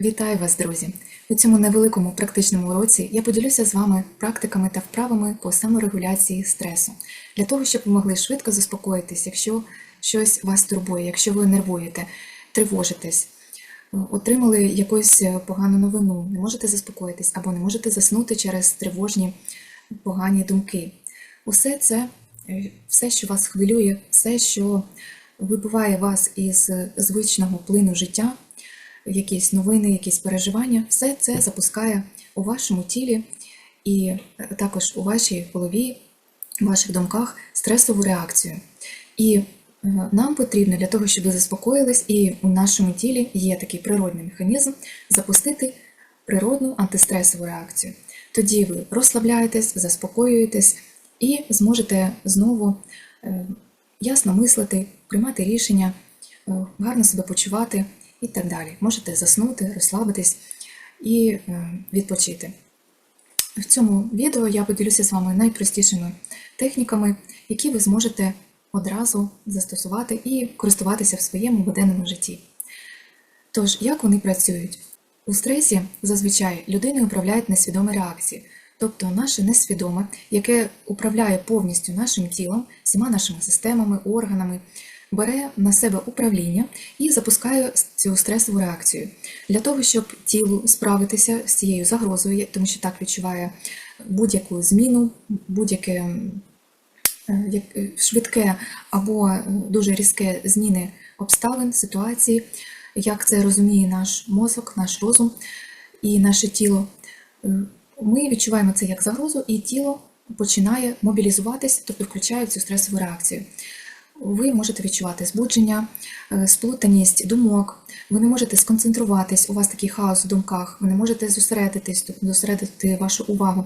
Вітаю вас, друзі! У цьому невеликому практичному уроці я поділюся з вами практиками та вправами по саморегуляції стресу для того, щоб ви могли швидко заспокоїтись, якщо щось вас турбує, якщо ви нервуєте, тривожитесь, отримали якусь погану новину, не можете заспокоїтись або не можете заснути через тривожні погані думки. Усе це, е, все, що вас хвилює, все, що вибиває вас із звичного плину життя якісь новини, якісь переживання, все це запускає у вашому тілі і також у вашій голові, в ваших думках стресову реакцію. І е, нам потрібно для того, щоб ви заспокоїлись, і у нашому тілі є такий природний механізм запустити природну антистресову реакцію. Тоді ви розслабляєтесь, заспокоюєтесь і зможете знову е, ясно мислити, приймати рішення, е, гарно себе почувати і так далі. Можете заснути, розслабитись і е, відпочити. В цьому відео я поділюся з вами найпростішими техніками, які ви зможете одразу застосувати і користуватися в своєму буденному житті. Тож, як вони працюють? У стресі зазвичай людиною управляють несвідомі реакції, тобто наше несвідоме, яке управляє повністю нашим тілом, всіма нашими системами, органами, бере на себе управління і запускає цю стресову реакцію для того, щоб тілу справитися з цією загрозою, тому що так відчуває будь-яку зміну, будь-яке е, е, швидке або е, дуже різке зміни обставин, ситуації, як це розуміє наш мозок, наш розум і наше тіло. Ми відчуваємо це як загрозу, і тіло починає мобілізуватись, тобто включає цю стресову реакцію ви можете відчувати збудження, е, сплутаність думок, ви не можете сконцентруватись, у вас такий хаос в думках, ви не можете зосередитись, зосередити вашу увагу.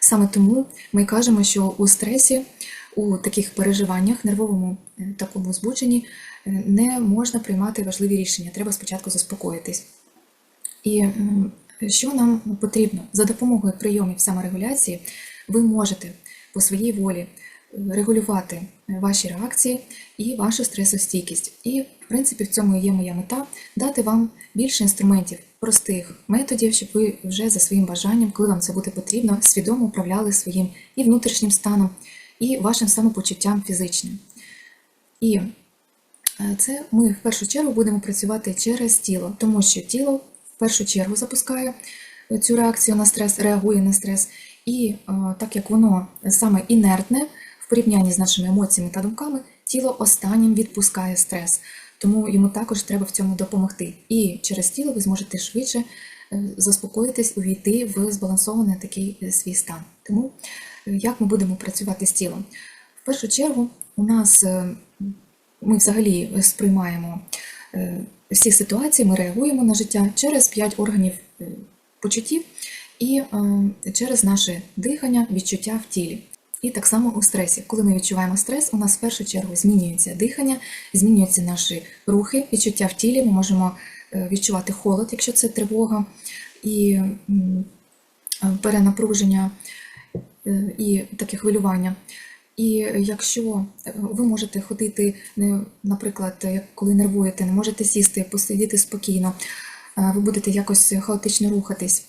Саме тому ми кажемо, що у стресі, у таких переживаннях, нервовому е, такому збудженні е, не можна приймати важливі рішення, треба спочатку заспокоїтись. І що нам потрібно? За допомогою прийомів саморегуляції ви можете по своїй волі регулювати ваші реакції і вашу стресостійкість. І, в принципі, в цьому є моя мета дати вам більше інструментів, простих методів, щоб ви вже за своїм бажанням, коли вам це буде потрібно, свідомо управляли своїм і внутрішнім станом, і вашим самопочуттям фізичним. І е, це ми в першу чергу будемо працювати через тіло, тому що тіло в першу чергу запускає цю реакцію на стрес, реагує на стрес, і е, так як воно саме інертне порівнянні з нашими емоціями та думками тіло останнім відпускає стрес, тому йому також треба в цьому допомогти. І через тіло ви зможете швидше е, заспокоїтись, увійти в збалансований такий е, свій стан. Тому е, як ми будемо працювати з тілом? В першу чергу, у нас ми взагалі сприймаємо всі ситуації, ми реагуємо на життя через п'ять органів почуттів і через наше дихання, відчуття в тілі. І так само у стресі. Коли ми відчуваємо стрес, у нас в першу чергу змінюється дихання, змінюються наші рухи, відчуття в тілі. Ми можемо е, відчувати холод, якщо це тривога, і е, перенапруження е, і таке хвилювання. І якщо ви можете ходити, наприклад, коли нервуєте, не можете сісти, посидіти спокійно, ви будете якось хаотично рухатись.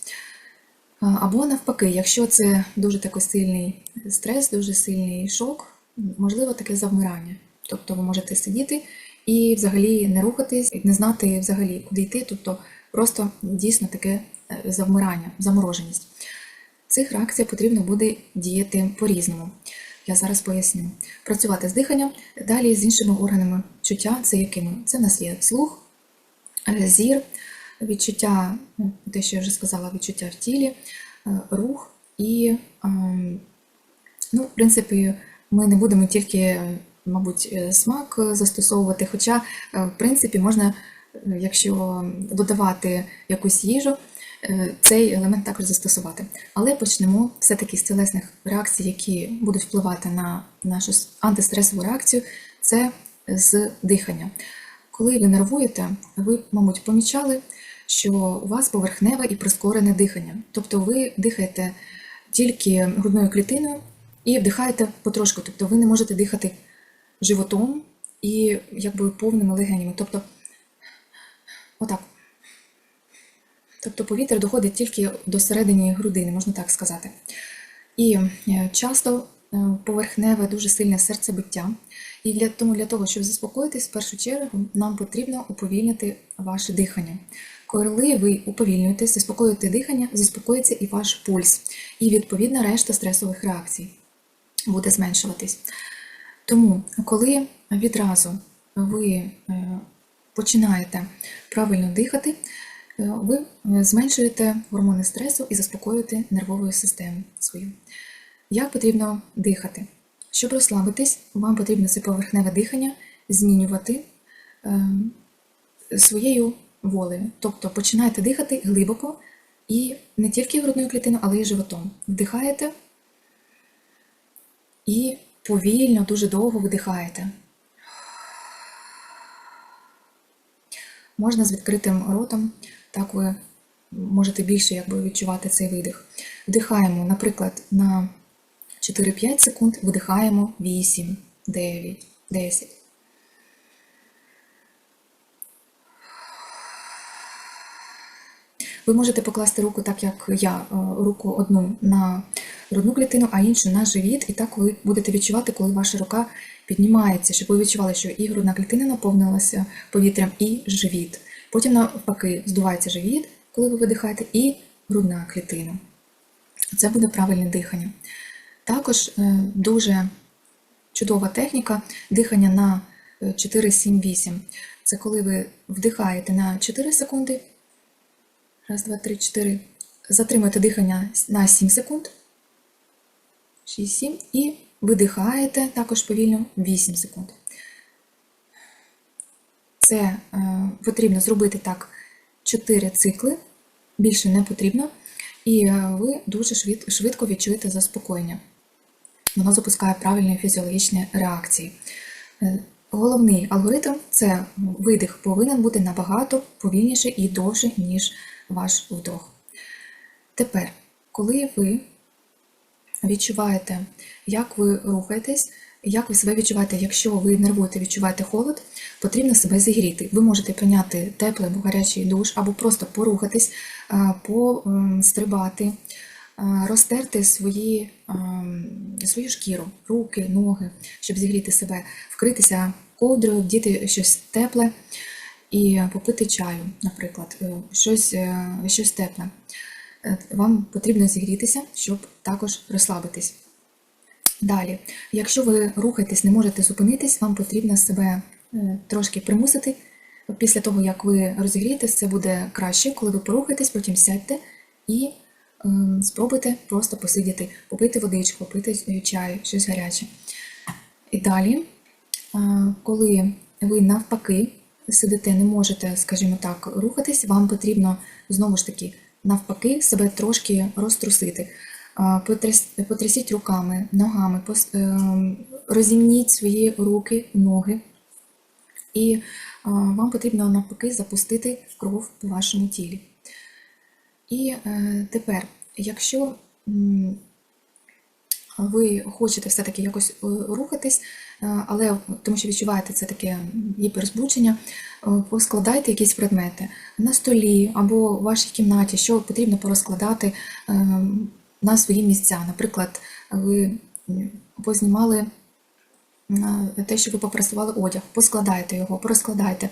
Або навпаки, якщо це дуже такий сильний стрес, дуже сильний шок, можливо таке завмирання. Тобто ви можете сидіти і взагалі не рухатись, не знати взагалі, куди йти, тобто просто дійсно таке е, завмирання, замороженість. Цих реакцій потрібно буде діяти по-різному. Я зараз поясню. Працювати з диханням, далі з іншими органами чуття, це якими? Це в нас є слух, е, зір відчуття, ну, те, що я вже сказала, відчуття в тілі, е, рух і, ем, ну, в принципі, ми не будемо тільки, мабуть, е, смак застосовувати, хоча, е, в принципі, можна, якщо додавати якусь їжу, цей елемент також застосувати. Але почнемо все-таки з тілесних реакцій, які будуть впливати на нашу антистресову реакцію, це з дихання. Коли ви нервуєте, ви, мабуть, помічали, що у вас поверхневе і прискорене дихання. Тобто ви дихаєте тільки грудною клітиною і вдихаєте потрошку. Тобто ви не можете дихати животом і якби повними легенями. Тобто, отак. Тобто повітря доходить тільки до середини грудини, можна так сказати. І е, часто е, поверхневе дуже сильне серцебиття. І для тому, для того, щоб заспокоїтись, в першу чергу нам потрібно уповільнити ваше дихання. Коли ви уповільнюєтесь, заспокоюєте дихання, заспокоїться і ваш пульс, і відповідно решта стресових реакцій буде зменшуватись. Тому, коли відразу ви е, починаєте правильно дихати, е, ви е, зменшуєте гормони стресу і заспокоюєте нервову систему свою. Як потрібно дихати? Щоб розслабитись, вам потрібно це поверхневе дихання змінювати е, своєю волею. Тобто починаєте дихати глибоко і не тільки грудною клітиною, але й животом. Вдихаєте і повільно, дуже довго видихаєте. Можна з відкритим ротом, так ви можете більше якби, відчувати цей видих. Вдихаємо, наприклад, на 4-5 секунд, видихаємо 8, 9, 10. Ви можете покласти руку так, як я, е, руку одну на грудну клітину, а іншу на живіт, і так ви будете відчувати, коли ваша рука піднімається, щоб ви відчували, що і грудна клітина наповнилася повітрям, і живіт. Потім, навпаки, здувається живіт, коли ви видихаєте, і грудна клітина. Це буде правильне дихання. Також е, дуже чудова техніка дихання на 4, 7, 8. Це коли ви вдихаєте на 4 секунди. Раз, два, три, чотири. Затримуєте дихання на 7 секунд. 6, 7. І видихаєте також повільно 8 секунд. Це е, потрібно зробити так 4 цикли, більше не потрібно. І е, ви дуже швидко відчуєте заспокоєння. Воно запускає правильні фізіологічні реакції. Е, головний алгоритм це видих повинен бути набагато повільніше і довше, ніж ваш вдох. Тепер, коли ви відчуваєте, як ви рухаєтесь, як ви себе відчуваєте, якщо ви нервуєте, відчуваєте холод, потрібно себе зігріти. Ви можете прийняти теплий або гарячий душ, або просто порухатись, пострибати, розтерти свої, свою шкіру, руки, ноги, щоб зігріти себе, вкритися ковдрою, вдіти щось тепле і попити чаю, наприклад, е, щось, е, щось тепле. Е, вам потрібно зігрітися, щоб також розслабитись. Далі, якщо ви рухаєтесь, не можете зупинитись, вам потрібно себе трошки примусити. Після того, як ви розігрієтесь, це буде краще, коли ви порухаєтесь, потім сядьте і спробуйте просто посидіти, попити водичку, попити чай, щось гаряче. І далі, коли ви навпаки сидите, не можете, скажімо так, рухатись, вам потрібно знову ж таки навпаки себе трошки розтрусити. Потрясіть руками, ногами, е, розімніть свої руки, ноги, і вам потрібно навпаки запустити кров по вашому тілі. І е, тепер, якщо ви хочете все-таки якось е, рухатись, е, але тому що відчуваєте це таке гіперзбудження, е, поскладайте якісь предмети на столі або в вашій кімнаті, що потрібно порозкладати на свої місця. Наприклад, ви познімали те, що ви попрасували одяг, поскладайте його, порозкладайте,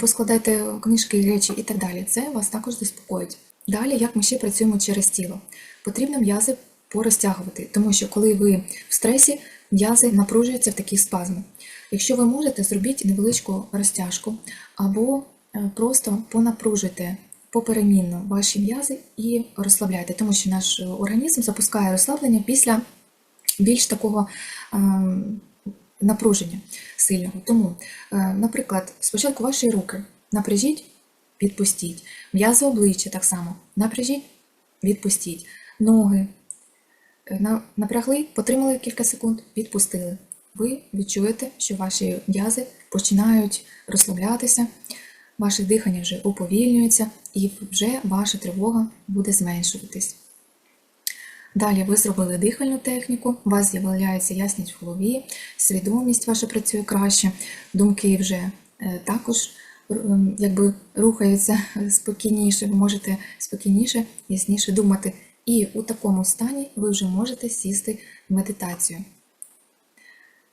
поскладайте книжки, речі і так далі. Це вас також заспокоїть. Далі, як ми ще працюємо через тіло, потрібно м'язи порозтягувати, тому що коли ви в стресі, м'язи напружуються в такі спазми. Якщо ви можете, зробіть невеличку розтяжку або е, просто понапружуйте поперемінно ваші м'язи і розслабляйте, тому що наш організм запускає розслаблення після більш такого ем, напруження сильного. Тому, е, наприклад, спочатку ваші руки напряжіть, відпустіть, м'язи обличчя так само напряжіть, відпустіть, ноги Напрягли, потримали кілька секунд, відпустили. Ви відчуєте, що ваші м'язи починають розслаблятися, ваше дихання вже уповільнюється і вже ваша тривога буде зменшуватись. Далі ви зробили дихальну техніку, у вас з'являється ясність в голові, свідомість ваша працює краще, думки вже е, також якби рухаються спокійніше, ви можете спокійніше, ясніше думати. І у такому стані ви вже можете сісти в медитацію.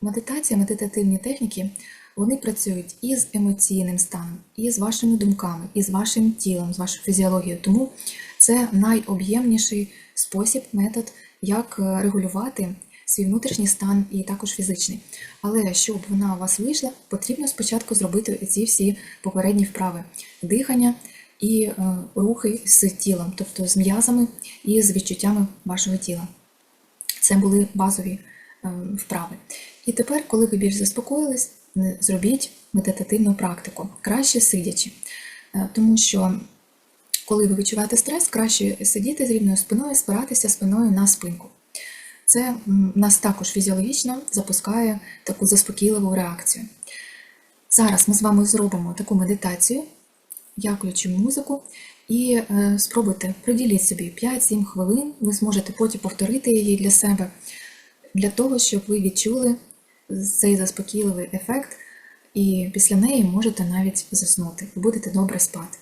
Медитація, медитативні техніки, вони працюють і з емоційним станом, і з вашими думками, і з вашим тілом, з вашою фізіологією. Тому це найоб'ємніший спосіб, метод, як е, регулювати свій внутрішній стан і також фізичний. Але щоб вона у вас вийшла, потрібно спочатку зробити ці всі попередні вправи: дихання і е, рухи з тілом, тобто з м'язами і з відчуттями вашого тіла. Це були базові е, вправи. І тепер, коли ви більш заспокоїлись, зробіть медитативну практику, краще сидячи. Е, Тому що коли ви відчуваєте стрес, краще сидіти з рівною спиною, спиратися спиною на спинку. Це нас також фізіологічно запускає таку заспокійливу реакцію. Зараз ми з вами зробимо таку медитацію. Я включу музику і е, спробуйте приділіть собі 5-7 хвилин. Ви зможете потім повторити її для себе, для того, щоб ви відчули цей заспокійливий ефект, і після неї можете навіть заснути. Ви будете добре спати.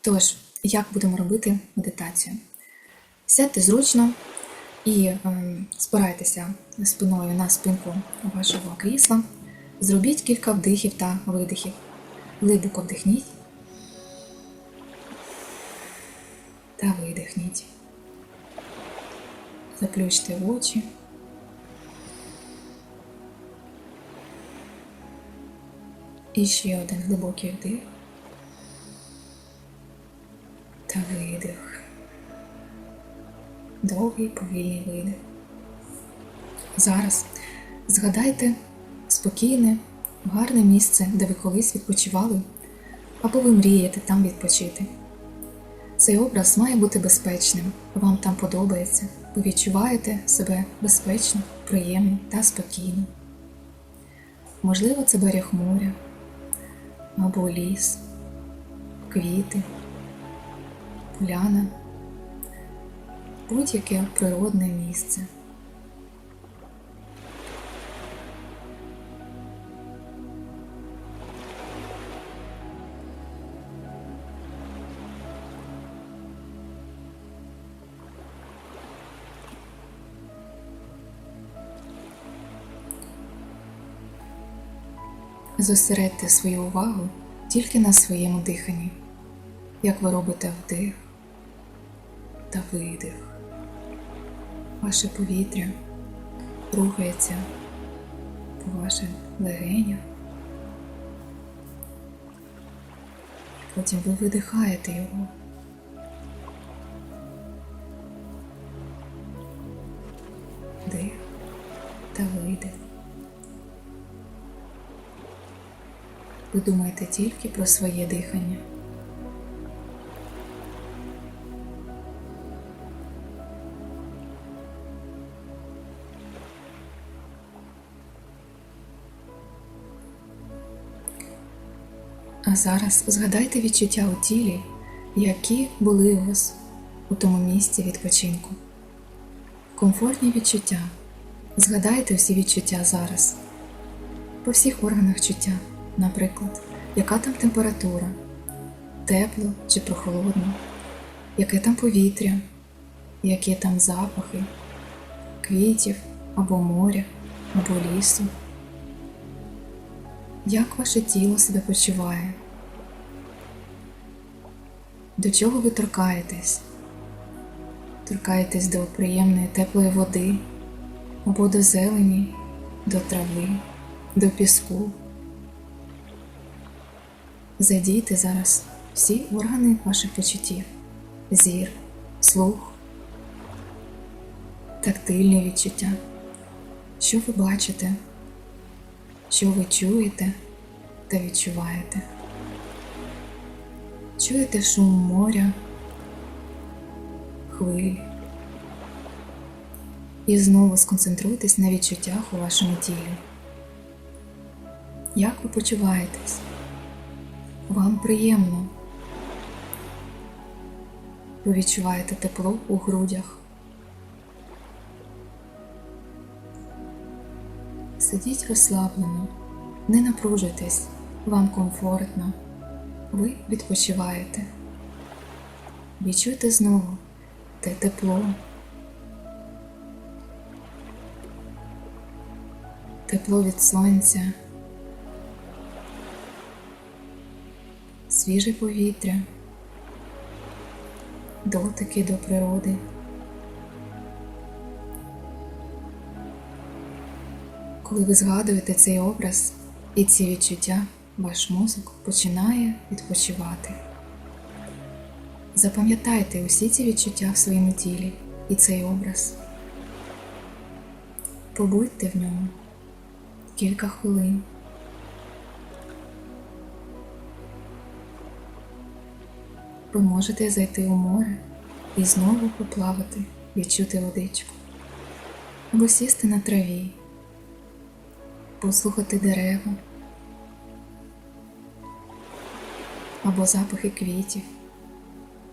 Тож, як будемо робити медитацію? Сядьте зручно і е, спирайтеся спиною на спинку вашого крісла. Зробіть кілька вдихів та видихів. Глибоко вдихніть та видихніть. Заплющте очі. І ще один глибокий вдих та видих. Довгий повільний видих. Зараз згадайте спокійне, гарне місце, де ви колись відпочивали, або ви мрієте там відпочити. Цей образ має бути безпечним, вам там подобається, ви відчуваєте себе безпечно, приємно та спокійно. Можливо, це берег моря або ліс, квіти, поляна, будь-яке природне місце. Зосередьте свою увагу тільки на своєму диханні, як ви робите вдих та видих. Ваше повітря рухається по ваших легенях. Потім ви видихаєте його. Дих та видих. Ви думаєте тільки про своє дихання. А зараз згадайте відчуття у тілі, які були у вас у тому місці відпочинку. Комфортні відчуття. Згадайте всі відчуття зараз. По всіх органах чуття, наприклад, яка там температура, тепло чи прохолодно, яке там повітря, які там запахи, квітів або моря, або лісу. Як ваше тіло себе почуває? До чого ви торкаєтесь? Торкаєтесь до приємної теплої води, або до зелені, до трави, до піску. Задійте зараз всі органи ваших почуттів: зір, слух, тактильні відчуття. Що ви бачите? що ви чуєте та відчуваєте. Чуєте шум моря, хвилі. І знову сконцентруйтесь на відчуттях у вашому тілі. Як ви почуваєтесь? Вам приємно. Ви відчуваєте тепло у грудях. Сидіть розслаблено, не напружуйтесь, вам комфортно, ви відпочиваєте. Відчуйте знову те тепло, тепло від сонця, свіже повітря, дотики до природи. Коли ви згадуєте цей образ і ці відчуття, ваш мозок починає відпочивати. Запам'ятайте усі ці відчуття в своєму тілі і цей образ. Побудьте в ньому кілька хвилин. Ви можете зайти у море і знову поплавати, відчути водичку, або сісти на траві, послухати дерева, або запахи квітів,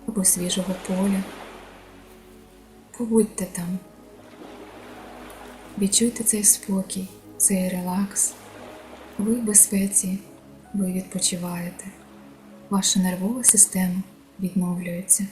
або свіжого поля. Побудьте там, відчуйте цей спокій, цей релакс. Ви в безпеці, ви відпочиваєте, ваша нервова система відновлюється.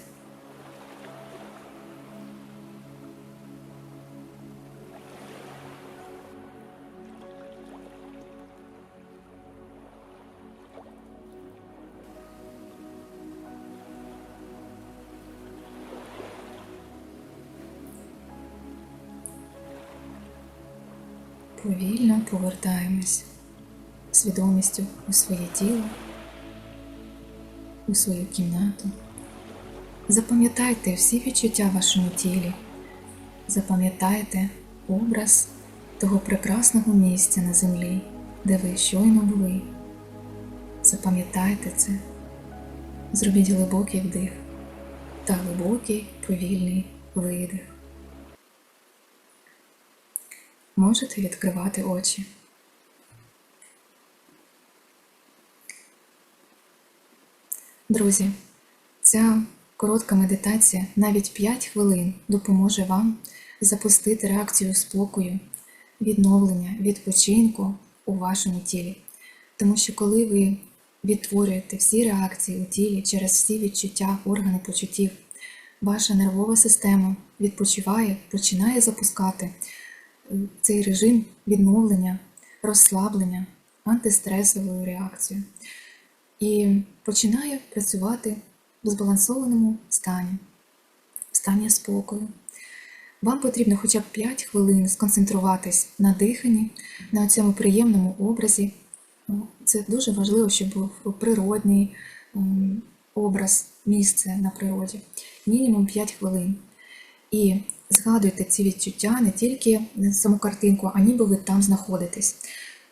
Повільно повертаємось свідомістю у своє тіло, у свою кімнату. Запам'ятайте всі відчуття в вашому тілі. Запам'ятайте образ того прекрасного місця на землі, де ви щойно були. Запам'ятайте це. Зробіть глибокий вдих та глибокий повільний видих. Можете відкривати очі. Друзі, ця коротка медитація, навіть 5 хвилин, допоможе вам запустити реакцію спокою, відновлення, відпочинку у вашому тілі. Тому що коли ви відтворюєте всі реакції у тілі через всі відчуття, органи почуттів, ваша нервова система відпочиває, починає запускати цей режим відновлення, розслаблення, антистресовою реакцією і починає працювати в збалансованому стані, в стані спокою. Вам потрібно хоча б 5 хвилин сконцентруватись на диханні, на цьому приємному образі. Ну, Це дуже важливо, щоб був природний образ, місце на природі. Мінімум 5 хвилин. І згадуйте ці відчуття не тільки саму картинку, а ніби ви там знаходитесь.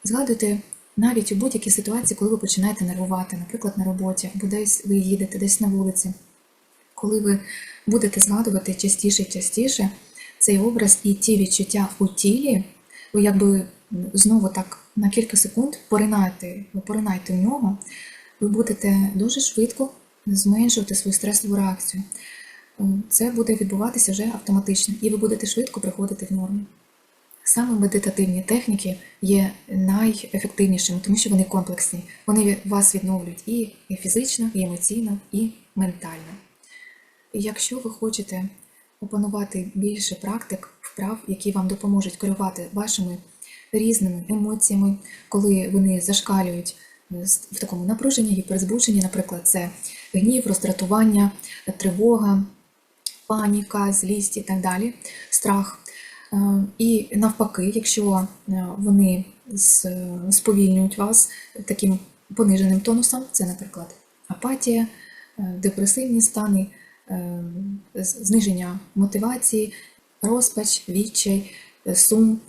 Згадуйте навіть у будь-якій ситуації, коли ви починаєте нервувати, наприклад, на роботі, або десь ви їдете, десь на вулиці. Коли ви будете згадувати частіше і частіше цей образ і ті відчуття у тілі, ви якби знову так на кілька секунд поринаєте, поринаєте в нього, ви будете дуже швидко зменшувати свою стресову реакцію. Це буде відбуватися вже автоматично, і ви будете швидко приходити в норму. Саме медитативні техніки є найефективнішими, тому що вони комплексні. Вони вас відновлюють і фізично, і емоційно, і ментально. Якщо ви хочете опанувати більше практик, вправ, які вам допоможуть керувати вашими різними емоціями, коли вони зашкалюють в такому напруженні, гіперзбудженні, наприклад, це гнів, роздратування, тривога, паніка, злість і так далі, страх. І навпаки, якщо вони сповільнюють вас таким пониженим тонусом, це, наприклад, апатія, депресивні стани, зниження мотивації, розпач, відчай, сум,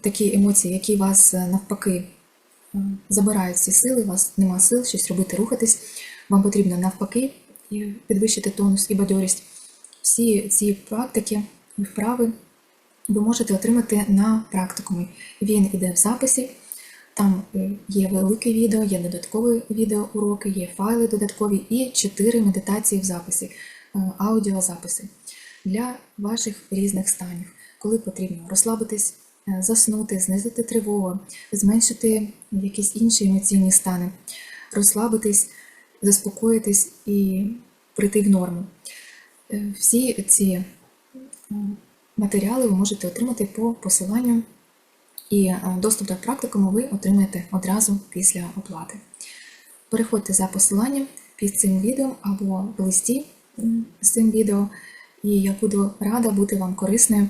такі емоції, які вас навпаки забирають всі сили, у вас нема сил щось робити, рухатись, вам потрібно навпаки підвищити тонус і бадьорість. Всі ці практики вправи ви можете отримати на практикумі. Він іде в записі, там є велике відео, є додаткові відеоуроки, є файли додаткові і 4 медитації в записі, аудіозаписи для ваших різних станів, коли потрібно розслабитись, е, заснути, знизити тривогу, зменшити якісь інші емоційні стани, розслабитись, заспокоїтись і прийти в норму. Е, Всі ці матеріали ви можете отримати по посиланню, і е, доступ до практикуму ви отримаєте одразу після оплати. Переходьте за посиланням під цим відео або в листі з цим відео, і я буду рада бути вам корисною.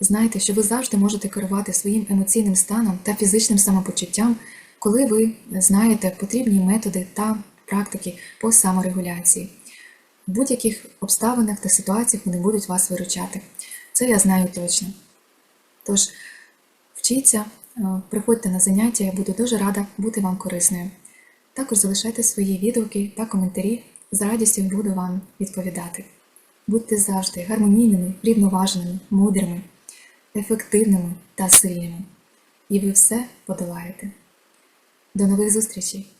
Знайте, що ви завжди можете керувати своїм емоційним станом та фізичним самопочуттям, коли ви знаєте потрібні методи та практики по саморегуляції. В будь-яких обставинах та ситуаціях вони будуть вас виручати. Це я знаю точно. Тож вчіться, е, приходьте на заняття, я буду дуже рада бути вам корисною. Також залишайте свої відгуки та коментарі, з радістю буду вам відповідати. Будьте завжди гармонійними, рівноваженими, мудрими, ефективними та сильними. І ви все подолаєте. До нових зустрічей!